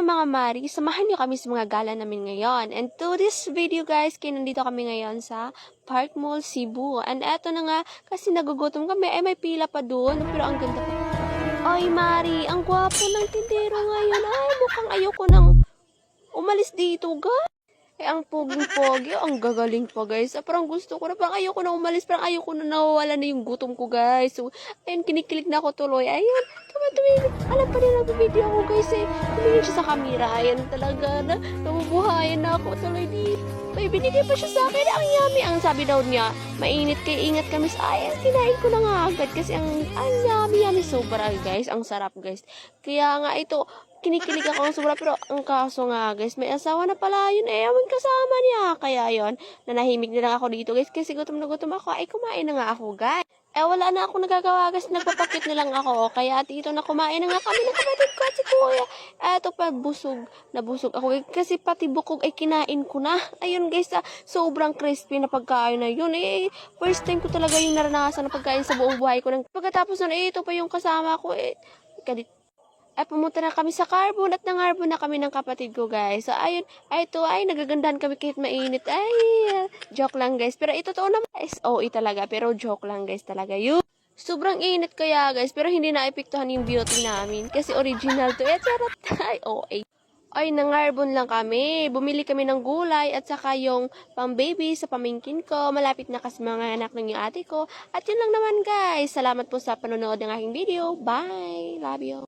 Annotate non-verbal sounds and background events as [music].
na mga Mari, samahan niyo kami sa mga gala namin ngayon. And to this video guys, kaya nandito kami ngayon sa Park Mall, Cebu. And eto na nga, kasi nagugutom kami, eh may pila pa doon, pero ang ganda pa. Ay Mari, ang gwapo ng tindero ngayon. Ay, mukhang ayoko nang umalis dito, guys. Eh, ang poging-pogi, ang gagaling pa, guys. Ah, parang gusto ko na, parang ayoko na umalis, parang ayoko na nawawala na yung gutom ko, guys. So, ayun, kinikilig na ako tuloy. Ayun, tumatumingin. Alam pa rin video ako, guys, eh. Tumingin siya sa camera. Ayun, talaga na, nabubuhayan na ako tuloy dito. May binigay pa siya sa akin. Ang yummy. Ang sabi daw niya, mainit kay ingat kami sa ayan. Kinain ko na nga agad kasi ang, ang yummy, yummy. Sobra, guys. Ang sarap, guys. Kaya nga ito, kinikilig ako ng sobra pero ang kaso nga guys may asawa na pala yun eh ang kasama niya kaya yon nanahimik na lang ako dito guys kasi gutom na gutom ako ay kumain na nga ako guys eh wala na ako nagagawa guys. Nagpapakit na lang ako. Kaya dito na kumain na nga kami ng kapatid ko at si kuya. Eto pa busog nabusog ako. Kasi pati bukog ay kinain ko na. Ayun guys ah, sobrang crispy na pagkain na yun eh. First time ko talaga yung naranasan na pagkain sa buong buhay ko pagkatapos nun eh ito pa yung kasama ko eh. Kadit ay pumunta na kami sa carbon at nangarbon na kami ng kapatid ko guys. So ayun, ay ito ay nagagandahan kami kahit mainit. Ay, joke lang guys. Pero ito to naman guys. OE talaga pero joke lang guys talaga yun. Sobrang init kaya guys pero hindi na epektuhan yung beauty namin kasi original to. Eh, charot. [laughs] Ay, OA. Ay, nangarbon lang kami. Bumili kami ng gulay at saka yung pang baby sa pamingkin ko. Malapit na kasi mga anak ng yung ate ko. At yun lang naman guys. Salamat po sa panonood ng aking video. Bye! Love you!